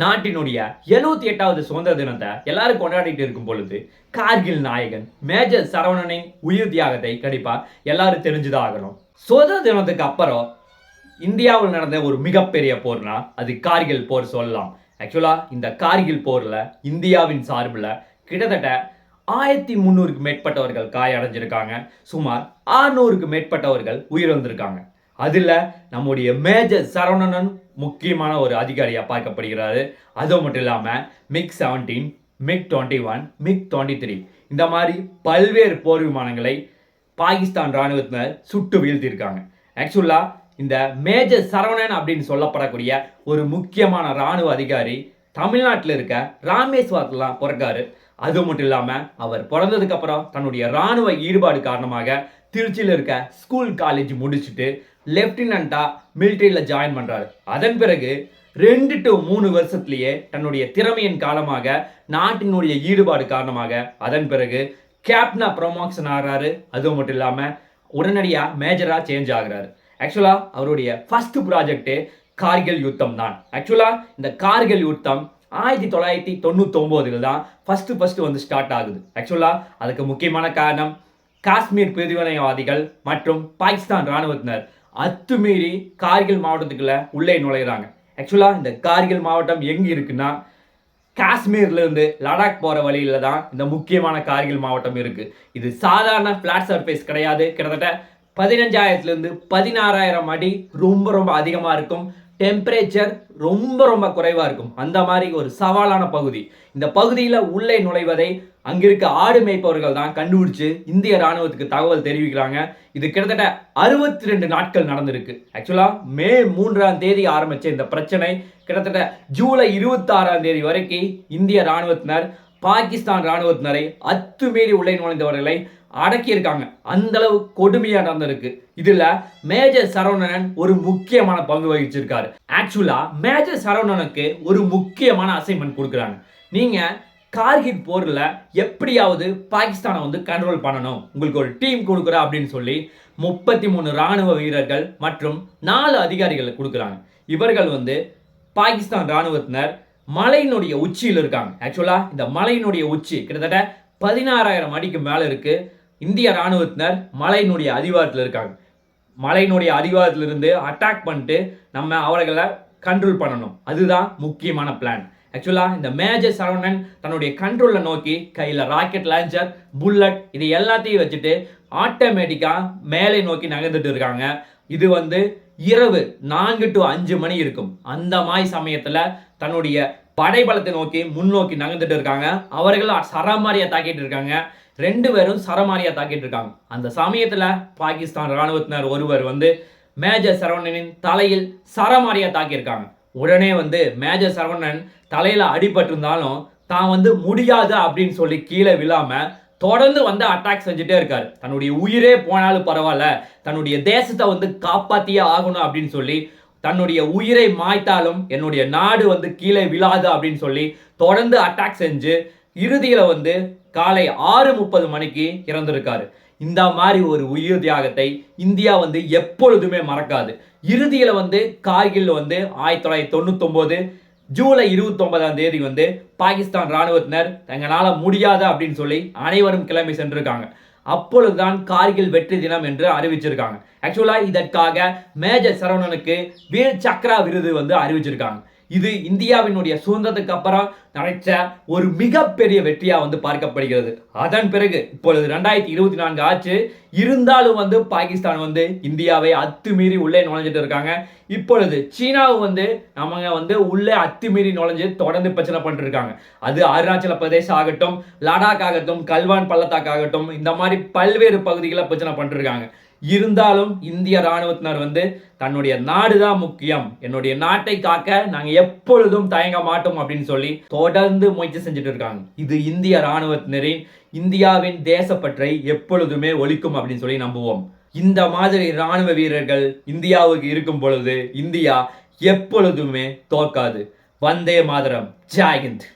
நாட்டினுடைய எழுபத்தி எட்டாவது சுதந்திர தினத்தை எல்லாரும் கொண்டாடிட்டு இருக்கும் பொழுது கார்கில் நாயகன் மேஜர் சரவணனின் உயிர் தியாகத்தை கண்டிப்பா எல்லாரும் தெரிஞ்சுதான் ஆகணும் சுதந்திர தினத்துக்கு அப்புறம் இந்தியாவில் நடந்த ஒரு மிகப்பெரிய போர்னா அது கார்கில் போர் சொல்லலாம். ஆக்சுவலா இந்த கார்கில் போர்ல இந்தியாவின் சார்பில் கிட்டத்தட்ட ஆயிரத்தி முந்நூறுக்கு மேற்பட்டவர்கள் காயடைஞ்சிருக்காங்க. சுமார் ஆறுநூறுக்கு மேற்பட்டவர்கள் உயிரிழந்திருக்காங்க. அதில் நம்முடைய மேஜர் சரவணனன் முக்கியமான ஒரு அதிகாரியாக பார்க்கப்படுகிறாரு. அது மட்டும் இல்லாமல் MiG seventeen MiG twenty one MiG twenty three இந்த மாதிரி பல்வேறு போர் விமானங்களை பாகிஸ்தான் இராணுவத்தினர் சுட்டு வீழ்த்தியிருக்காங்க. ஆக்சுவலாக இந்த மேஜர் சரவணன் அப்படின்னு சொல்லப்படக்கூடிய ஒரு முக்கியமான இராணுவ அதிகாரி தமிழ்நாட்டில் இருக்க ராமேஸ்வரத்துலாம் பிறக்காரு. அது மட்டும் இல்லாமல் அவர் பிறந்ததுக்கப்புறம் தன்னுடைய இராணுவ ஈடுபாடு காரணமாக திருச்சியில் இருக்க ஸ்கூல் காலேஜ் முடிச்சுட்டு லெப்டினண்ட்டாக மிலிட்ரியில் ஜாயின் பண்ணுறாரு அதன் பிறகு ரெண்டு டு மூணு வருஷத்துலேயே தன்னுடைய திறமையின் காலமாக நாட்டினுடைய ஈடுபாடு காரணமாக அதன் பிறகு கேப்டனா ப்ரொமோஷன் ஆகிறாரு அது மட்டும் இல்லாமல் உடனடியாக மேஜராக சேஞ்ச் ஆகிறாரு. ஆக்சுவலாக அவருடைய ஃபஸ்ட்டு ப்ராஜெக்ட்டு கார்கில் யுத்தம் தான். ஆக்சுவலாக இந்த கார்கில் யுத்தம் ஆயிரத்தி தொள்ளாயிரத்தி தொண்ணூத்தொம்போதில் தான் ஃபஸ்ட்டு ஃபஸ்ட்டு வந்து ஸ்டார்ட் ஆகுது. ஆக்சுவலாக அதுக்கு முக்கியமான காரணம் காஷ்மீர் பிரிவினைவாதிகள் மற்றும் பாகிஸ்தான் இராணுவத்தினர் அத்துமீறி கார்கில் மாவட்டத்துக்குள்ளே உள்ளே நுழையிறாங்க. ஆக்சுவலாக இந்த கார்கில் மாவட்டம் எங்கே இருக்குன்னா காஷ்மீர்லேருந்து லடாக் போகிற வழியில் தான் இந்த முக்கியமான கார்கில் மாவட்டம் இருக்குது இது சாதாரண ஃப்ளாட் சர்ஃபேஸ் கிடையாது. கிட்டத்தட்ட பதினஞ்சாயிரத்துலேருந்து பதினாறாயிரம் அடி ரொம்ப ரொம்ப அதிகமாக இருக்கும். டெம்பரேச்சர் ரொம்ப ரொம்ப குறைவாக இருக்கும். அந்த மாதிரி ஒரு சவாலான பகுதி. இந்த பகுதியில் உள்ளே நுழைவதை அங்கிருக்க ஆடு மேய்ப்பவர்கள் தான் கண்டுபிடிச்சு இந்திய ராணுவத்துக்கு தகவல் தெரிவிக்கிறாங்க. இது கிட்டத்தட்ட அறுபத்தி ரெண்டு நாட்கள் நடந்திருக்கு. ஆக்சுவலாக மே மூன்றாம் தேதி ஆரம்பித்த இந்த பிரச்சனை கிட்டத்தட்ட ஜூலை இருபத்தாறாம் தேதி வரைக்கும் இந்திய ராணுவத்தினர் பாகிஸ்தான் ராணுவத்தினரை அத்துமீறி உள்ளே நுழைந்தவர்களை அடக்கியிருக்காங்க. அந்த அளவு கொடுமையா நடந்திருக்கு. இதுல மேஜர் சரவணன் ஒரு முக்கியமான பங்கு வகிச்சிருக்காரு. ஆக்சுவலா மேஜர் சரவணனுக்கு ஒரு முக்கியமான அசைன்மெண்ட் கொடுக்குறாங்க. நீங்க கார்கில் போர்ல எப்படியாவது பாகிஸ்தானை வந்து கண்ட்ரோல் பண்ணணும். உங்களுக்கு ஒரு டீம் கொடுக்குறா அப்படின்னு சொல்லி முப்பத்தி மூணு ராணுவ வீரர்கள் மற்றும் நாலு அதிகாரிகளை கொடுக்குறாங்க. இவர்கள் வந்து பாகிஸ்தான் ராணுவத்தினர் மலையினுடைய உச்சியில் இருக்காங்க. ஆக்சுவலாக இந்த மலையினுடைய உச்சி கிட்டத்தட்ட பதினாறாயிரம் அடிக்கு மேலே இருக்கு. இந்திய ராணுவத்தினர் மலையினுடைய அதிவாரத்தில் இருக்காங்க. மலையினுடைய அதிகாரத்திலிருந்து அட்டாக் பண்ணிட்டு நம்ம அவர்களை கண்ட்ரோல் பண்ணணும். அதுதான் முக்கியமான பிளான் ஆக்சுவலாக இந்த மேஜர் சரவணன் தன்னுடைய கண்ட்ரோலை நோக்கி கையில் ராக்கெட் லான்ச்சர் புல்லட் இது எல்லாத்தையும் வச்சுட்டு ஆட்டோமேட்டிக்காக மேலே நோக்கி நகர்ந்துட்டு இருக்காங்க. இது வந்து இரவு நான்கு டு அஞ்சு மணி இருக்கும். அந்த மாதிரி சமயத்தில் தன்னுடைய படைபலத்தை நோக்கி முன்னோக்கி நகர்ந்துட்டு இருக்காங்க. அவர்கள் சரமாரியா தாக்கிட்டு இருக்காங்க. ரெண்டு பேரும் சரமாரியா தாக்கிட்டு இருக்காங்க. அந்த சமயத்துல பாகிஸ்தான் ராணுவத்தினர் ஒருவர் வந்து மேஜர் சரவணனின் தலையில் சரமாரியா தாக்கியிருக்காங்க. உடனே வந்து மேஜர் சரவணன் தலையில அடிபட்டிருந்தாலும் தான் வந்து முடியாது அப்படின்னு சொல்லி கீழே விழாம தொடர்ந்து வந்து அட்டாக் செஞ்சுட்டே இருக்காரு. தன்னுடைய உயிரே போனாலும் பரவாயில்ல. தன்னுடைய தேசத்தை வந்து காப்பாத்தியே ஆகணும் அப்படின்னு சொல்லி தன்னுடைய உயிரை மாய்த்தாலும் என்னுடைய நாடு வந்து கீழே விழாது அப்படின்னு சொல்லி தொடர்ந்து அட்டாக் செஞ்சு இறுதியில் வந்து காலை ஆறு முப்பது மணிக்கு இறந்திருக்காரு. இந்த மாதிரி ஒரு உயிர் தியாகத்தை இந்தியா வந்து எப்பொழுதுமே மறக்காது. இறுதியில் வந்து கார்கில் வந்து ஆயிரத்தி தொள்ளாயிரத்தி தொண்ணூத்தொன்பது ஜூலை இருபத்தொன்பதாம் தேதி வந்து பாகிஸ்தான் ராணுவத்தினர் தங்களால முடியாது? அப்படின்னு சொல்லி அனைவரும் கிளம்பி சென்றிருக்காங்க. அப்பொழுதுதான் கார்கில் வெற்றி தினம் என்று அறிவிச்சிருக்காங்க. ஆக்சுவலா இதற்காக மேஜர் சரவணனுக்கு வீர் சக்ரா விருது வந்து அறிவிச்சிருக்காங்க. இது இந்தியாவினுடைய சுதந்திரத்துக்கு அப்புறம் நினைச்ச ஒரு மிகப்பெரிய வெற்றியாக வந்து பார்க்கப்படுகிறது. அதன் பிறகு இப்பொழுது ரெண்டாயிரத்தி இருபத்தி நான்கு ஆச்சு. இருந்தாலும் வந்து பாகிஸ்தான் வந்து இந்தியாவை அத்துமீறி உள்ளே நுழைஞ்சிட்டு இருக்காங்க. இப்பொழுது சீனாவும் வந்து நம்ம வந்து உள்ளே அத்துமீறி நுழைஞ்சு தொடர்ந்து பிரச்சனை பண்ணிட்டு இருக்காங்க அது அருணாச்சல பிரதேசம் ஆகட்டும் லடாக் ஆகட்டும் கல்வான் பள்ளத்தாக்காகட்டும் இந்த மாதிரி பல்வேறு பகுதிகளை பிரச்சனை பண்ணிட்டு இருக்காங்க இருந்தாலும் இந்திய ராணுவத்தினர் வந்து தன்னுடைய நாடு தான் முக்கியம். என்னுடைய நாட்டை காக்க நாங்கள் எப்பொழுதும் தயங்க மாட்டோம் அப்படின்னு சொல்லி தொடர்ந்து முயற்சி செஞ்சுட்டு இருக்காங்க. இது இந்திய ராணுவத்தினரின் இந்தியாவின் தேசப்பற்றை எப்பொழுதுமே ஒழிக்கும் அப்படின்னு சொல்லி நம்புவோம். இந்த மாதிரி ராணுவ வீரர்கள் இந்தியாவுக்கு இருக்கும் பொழுது இந்தியா எப்பொழுதுமே தோற்காது. வந்தே மாதரம். ஜாகிந்த்